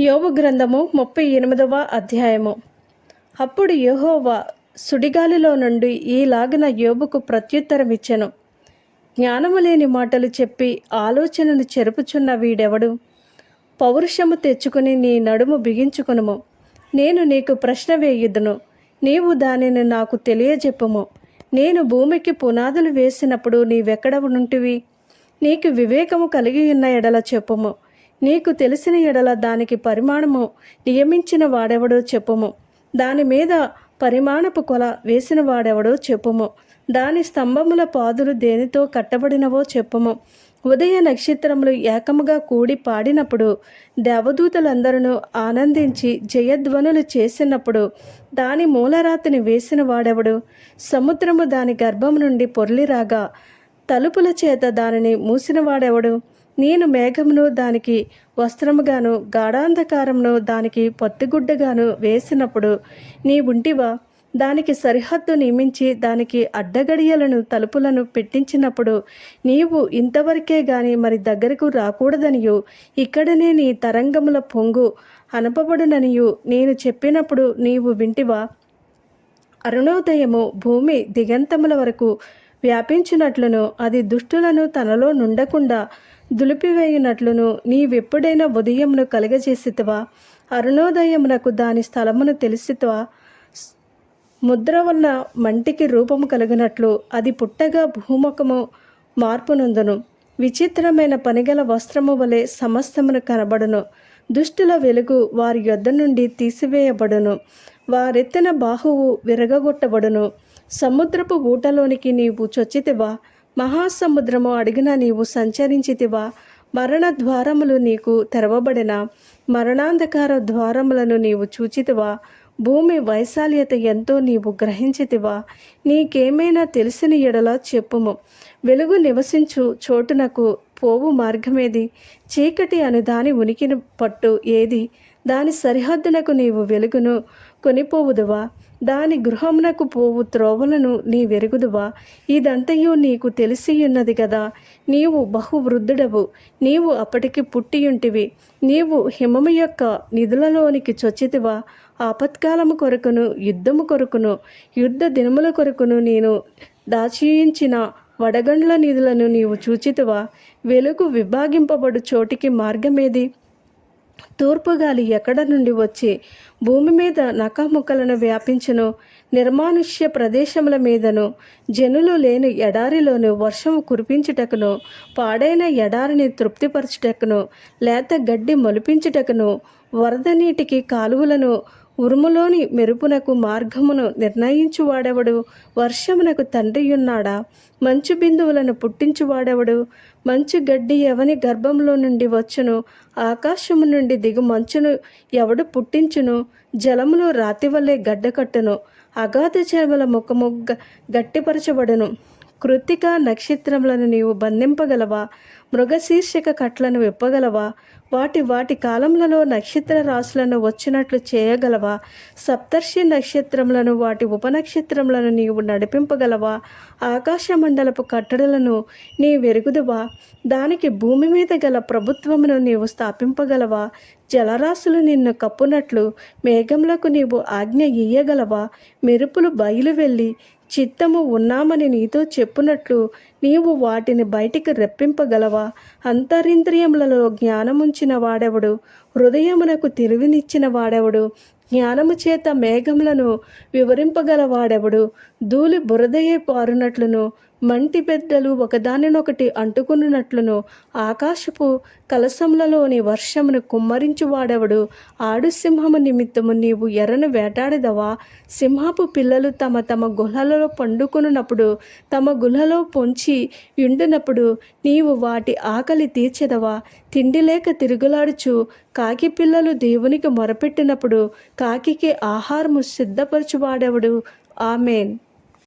యోగు గ్రంథము ముప్పై ఎనిమిదవ అధ్యాయము. అప్పుడు యహోవా సుడిగాలిలో నుండి ఈలాగిన యోబుకు ప్రత్యుత్తరం ఇచ్చెను. జ్ఞానము లేని మాటలు చెప్పి ఆలోచనను చెరుపుచున్న వీడెవడు? పౌరుషము తెచ్చుకుని నీ నడుము బిగించుకునుము. నేను నీకు ప్రశ్న వేయుదును. నీవు దానిని నాకు తెలియజెప్పుము. నేను భూమికి పునాదులు వేసినప్పుడు నీవెక్కడ నుంటివి నీకు వివేకము కలిగి ఉన్న ఎడల చెప్పుము. నీకు తెలిసిన ఎడల దానికి పరిమాణము నియమించిన వాడెవడో చెప్పుము. దాని మీద పరిమాణపు కొల వేసిన వాడెవడో చెప్పుము. దాని స్తంభముల పాదులు దేనితో కట్టబడినవో చెప్పుము. ఉదయ నక్షత్రములు ఏకముగా కూడి పాడినప్పుడు దేవదూతలందరూ ఆనందించి జయధ్వనులు చేసినప్పుడు దాని మూలరాతిని వేసిన వాడెవడు? సముద్రము దాని గర్భం నుండి పొర్లిరాగా తలుపుల చేత దానిని మూసినవాడెవడు నేను మేఘమును దానికి వస్త్రముగాను గాఢాంధకారమును దానికి పత్తిగుడ్డగాను వేసినప్పుడు నీ ఉంటివా? దానికి సరిహద్దు నియమించి దానికి అడ్డగడియలను తలుపులను పెట్టించినప్పుడు నీవు ఇంతవరకే గాని మరి దగ్గరకు రాకూడదనియు. ఇక్కడనే నీ తరంగముల పొంగు అనపబడుననియు. నేను చెప్పినప్పుడు నీవు వింటివా? అరుణోదయము భూమి దిగంతముల వరకు వ్యాపించినట్లును. అది దుష్టులను తనలో నుండకుండా దులిపివేయునట్లును. నీవెప్పుడైనా ఉదయమును కలగజేసితివా? అరుణోదయమునకు దాని స్థలమును తెలిసితివా? ముద్ర వల్ల మంటికి రూపము కలిగినట్లు అది పుట్టగా భూముఖము మార్పునందును. విచిత్రమైన పనిగల వస్త్రము వలె సమస్తమును కనబడును. దుష్టుల వెలుగు వారి యొద్ద నుండి తీసివేయబడును. వారెత్తిన బాహువు విరగగొట్టబడును. సముద్రపు ఊటలోనికి నీవు చొచ్చితివా? మహాసముద్రము అడిగిన నీవు సంచరించితివా. మరణ ద్వారములు నీకు తెరవబడిన. మరణాంధకార ద్వారములను నీవు చూచితివా. భూమి వైశాల్యత ఎంతో నీవు గ్రహించితివా. నీకేమైనా తెలిసిన ఎడల చెప్పుము. వెలుగు నివసించు చోటునకు పోవు మార్గమేది. చీకటి అను దాని ఉనికిని పట్టు ఏది. దాని సరిహద్దునకు నీవు వెలుగును కొనిపోవుదువా? దాని గృహమునకు పోవు త్రోవలను నీ వెరుగుదువా? ఇదంతయు నీకు తెలిసియున్నది కదా నీవు బహువృద్ధుడవు. నీవు అప్పటికి పుట్టియుంటివి. నీవు హిమము యొక్క నిధులలోనికి చొచ్చితివా? ఆపత్కాలము కొరకును యుద్ధము కొరకును యుద్ధ దినముల కొరకును నేను దాచియించిన వడగండ్ల నిధులను నీవు చూచితివా? వెలుగు విభాగింపబడు చోటికి మార్గమేది? తూర్పుగాలి ఎక్కడ నుండి వచ్చి భూమి మీద నకాముక్కలను వ్యాపించును నిర్మానుష్య ప్రదేశముల మీదను జనులు లేని ఎడారిలోను వర్షం కురిపించుటకును పాడైన ఎడారిని తృప్తిపరచుటకును లేత గడ్డి మొలిపించుటకును వరద నీటికి కాలువలను ఉరుములోని మెరుపునకు మార్గమును నిర్ణయించువాడెవడు వర్షమునకు తండ్రియున్నాడా? మంచు బిందువులను పుట్టించువాడెవడు మంచు గడ్డి ఎవని గర్భంలో నుండి వచ్చును? ఆకాశము నుండి దిగు మంచును ఎవడు పుట్టించును? జలములో రాతి వల్లే గడ్డకట్టును అగాధ చేపల ముఖము గట్టిపరచబడును. కృతిక నక్షత్రములను నీవు బంధింపగలవా? మృగశీర్షిక కట్లను విప్పగలవా? వాటి వాటి కాలంలో నక్షత్ర రాశులను వచ్చినట్లు చేయగలవా? సప్తర్షి నక్షత్రములను వాటి ఉపనక్షత్రములను నీవు నడిపింపగలవా? ఆకాశ మండలపు కట్టడలను నీ వెరుగుదువా దానికి భూమి మీద గల ప్రభుత్వమును నీవు స్థాపింపగలవా? జలరాశులు నిన్ను కప్పునట్లు మేఘములకు నీవు ఆజ్ఞ ఇయ్యగలవా? మెరుపులు బయలు వెళ్ళి చిత్తము ఉన్నామని నీతో చెప్పునట్లు నీవు వాటిని బయటికి రెప్పింపగలవా? అంతరింద్రియములలో జ్ఞానముంచిన వాడెవడు? హృదయమునకు తెలివినిచ్చిన వాడెవడు? జ్ఞానము చేత మేఘములను వివరింపగలవాడెవడు ధూళి బురదయే పారునట్లును మంటి పెద్దలు ఒకదానినొకటి అంటుకున్నట్లును ఆకాశపు కలసములలోని వర్షమును కుమ్మరించువాడెవడు? ఆడు సింహము నిమిత్తము నీవు ఎర్రను వేటాడదవా? సింహపు పిల్లలు తమ తమ గుహలలో పండుకొనున్నప్పుడు తమ గుహలో పొంచి ఉండినప్పుడు నీవు వాటి ఆకలి తీర్చెదవా? తిండి లేక తిరుగులాడుచు కాకి పిల్లలు దేవునికి మొరపెట్టినప్పుడు కాకికి ఆహారము సిద్ధపరచువాడెవడు? ఆమెన్.